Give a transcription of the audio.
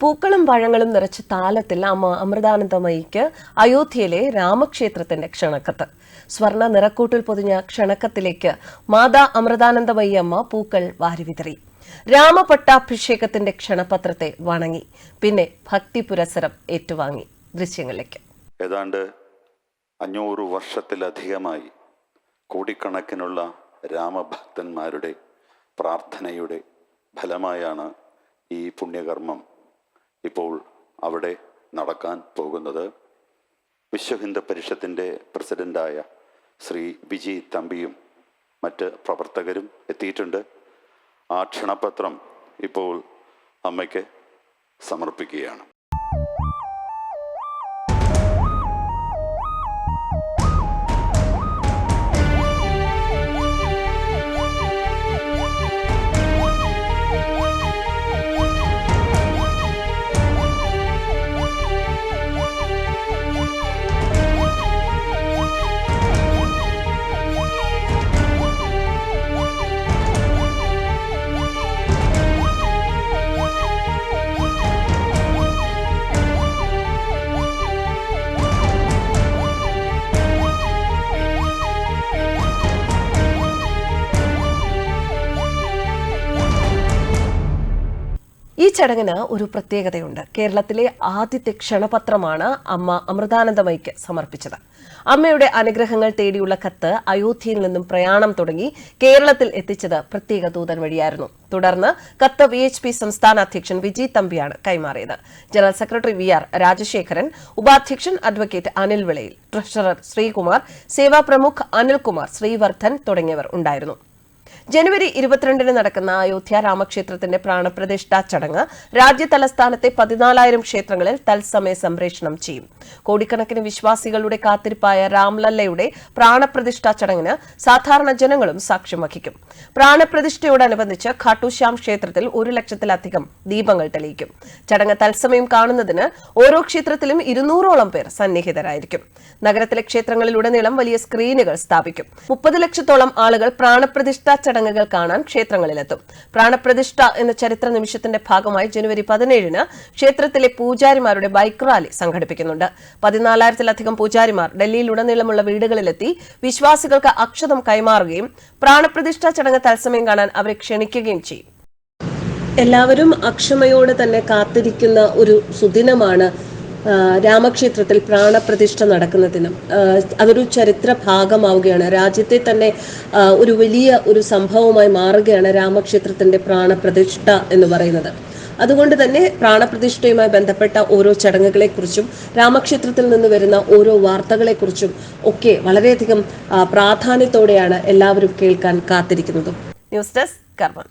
പൂക്കളും പഴങ്ങളും നിറച്ച താലത്തിൽ അമ്മ അമൃതാനന്ദമയിക്ക് അയോധ്യയിലെ രാമക്ഷേത്രത്തിന്റെ ക്ഷണക്കത്ത്. സ്വർണ നിറക്കൂട്ടിൽ പൊതിഞ്ഞ ക്ഷണക്കത്തിലേക്ക് മാതാ അമൃതാനന്ദമയി അമ്മ പൂക്കൾ വാരിവിതറി. രാമപട്ടാഭിഷേകത്തിന്റെ ക്ഷണപത്രത്തെ വണങ്ങി. പിന്നെ ഭക്തി പുരസരം ഏറ്റുവാങ്ങി ദൃശ്യങ്ങളിലേക്ക്. ഏതാണ്ട് അഞ്ഞൂറ് വർഷത്തിലധികമായി കോടിക്കണക്കിനുള്ള രാമഭക്തന്മാരുടെ പ്രാർത്ഥനയുടെ ഫലമായാണ് ഈ പുണ്യകർമ്മം. ഇപ്പോൾ അവിടെ നടക്കാൻ പോകുന്നത് വിശ്വ ഹിന്ദു പരിഷത്തിന്റെ പ്രസിഡന്റായ ശ്രീ ബിജി തമ്പിയും മറ്റ് പ്രവർത്തകരും എത്തിയിട്ടുണ്ട്. ആ ക്ഷണപത്രം ഇപ്പോൾ അമ്മയ്ക്ക് സമർപ്പിക്കുകയാണ്. ഈ ചടങ്ങിന് ഒരു പ്രത്യേകതയുണ്ട്. കേരളത്തിലെ ആദ്യത്തെ ക്ഷണപത്രമാണ് അമ്മ അമൃതാനന്ദമയ്ക്ക് സമർപ്പിച്ചത്. അമ്മയുടെ അനുഗ്രഹങ്ങൾ തേടിയുള്ള കത്ത് അയോധ്യയിൽ നിന്നും പ്രയാണം തുടങ്ങി കേരളത്തിൽ എത്തിച്ചത് പ്രത്യേക ദൂതൻ വഴിയായിരുന്നു. തുടർന്ന് കത്ത് വി എച്ച് പി സംസ്ഥാന അധ്യക്ഷൻ വിജി തമ്പിയാണ് കൈമാറിയത്. General secretary V R Rajasekharan ഉപാധ്യക്ഷൻ അഡ്വക്കേറ്റ് അനിൽ വിളയിൽ ട്രഷറർ ശ്രീകുമാർ സേവാ പ്രമുഖ് അനിൽകുമാർ ശ്രീവർദ്ധൻ തുടങ്ങിയവർ ഉണ്ടായിരുന്നു. ജനുവരി ഇരുപത്തിരണ്ടിന് നടക്കുന്ന അയോധ്യ രാമക്ഷേത്രത്തിന്റെ പ്രാണപ്രതിഷ്ഠാ ചടങ്ങ് രാജ്യ തലസ്ഥാനത്തെ പതിനാലായിരം ക്ഷേത്രങ്ങളിൽ തത്സമയ സംപ്രേഷണം ചെയ്യും. കോടിക്കണക്കിന് വിശ്വാസികളുടെ കാത്തിരിപ്പായ രാംലല്ലയുടെ പ്രാണപ്രതിഷ്ഠാ ചടങ്ങിന് സാധാരണ ജനങ്ങളും സാക്ഷ്യം വഹിക്കും. പ്രാണപ്രതിഷ്ഠയോടനുബന്ധിച്ച് ഖാട്ടുശ്യാം ക്ഷേത്രത്തിൽ ഒരു ലക്ഷത്തിലധികം ദീപങ്ങൾ തെളിയിക്കും. ചടങ്ങ് തത്സമയം കാണുന്നതിന് ഓരോ ക്ഷേത്രത്തിലും ഇരുന്നൂറോളം പേർ സന്നിഹിതരായിരിക്കും. നഗരത്തിലെ ക്ഷേത്രങ്ങളിലുടനീളം വലിയ സ്ക്രീനുകൾ സ്ഥാപിക്കും. മുപ്പത് ലക്ഷത്തോളം ആളുകൾ പ്രാണപ്രതിഷ്ഠാ ചടങ്ങുകൾ കാണാൻ ക്ഷേത്രങ്ങളിലെത്തും. പ്രാണപ്രതിഷ്ഠ എന്ന ചരിത്ര നിമിഷത്തിന്റെ ഭാഗമായി ജനുവരി പതിനേഴിന് ക്ഷേത്രത്തിലെ പൂജാരിമാരുടെ ബൈക്ക് റാലി സംഘടിപ്പിക്കുന്നുണ്ട്. പതിനാലായിരത്തിലധികം പൂജാരിമാർ ഡൽഹിയിലുടനീളമുള്ള വീടുകളിലെത്തി വിശ്വാസികൾക്ക് അക്ഷതം കൈമാറുകയും പ്രാണപ്രതിഷ്ഠ ചടങ്ങ് തത്സമയം കാണാൻ അവരെ ക്ഷണിക്കുകയും ചെയ്യും. എല്ലാവരും അക്ഷമയോടെ തന്നെ കാത്തിരിക്കുന്ന ഒരു സുദിനമാണ് രാമക്ഷേത്രത്തിൽ പ്രാണപ്രതിഷ്ഠ നടക്കുന്ന ദിനം അതൊരു ചരിത്ര ഭാഗമാവുകയാണ് രാജ്യത്തെ തന്നെ ഒരു വലിയ ഒരു സംഭവമായി മാറുകയാണ് രാമക്ഷേത്രത്തിന്റെ പ്രാണപ്രതിഷ്ഠ എന്ന് പറയുന്നത്. അതുകൊണ്ട് തന്നെ പ്രാണപ്രതിഷ്ഠയുമായി ബന്ധപ്പെട്ട ഓരോ ചടങ്ങുകളെക്കുറിച്ചും രാമക്ഷേത്രത്തിൽ നിന്ന് വരുന്ന ഓരോ വാർത്തകളെക്കുറിച്ചും ഒക്കെ വളരെയധികം പ്രാധാന്യത്തോടെയാണ് എല്ലാവരും കേൾക്കാൻ കാത്തിരിക്കുന്നതും. ന്യൂസ് ഡെസ്ക് കർമ്മ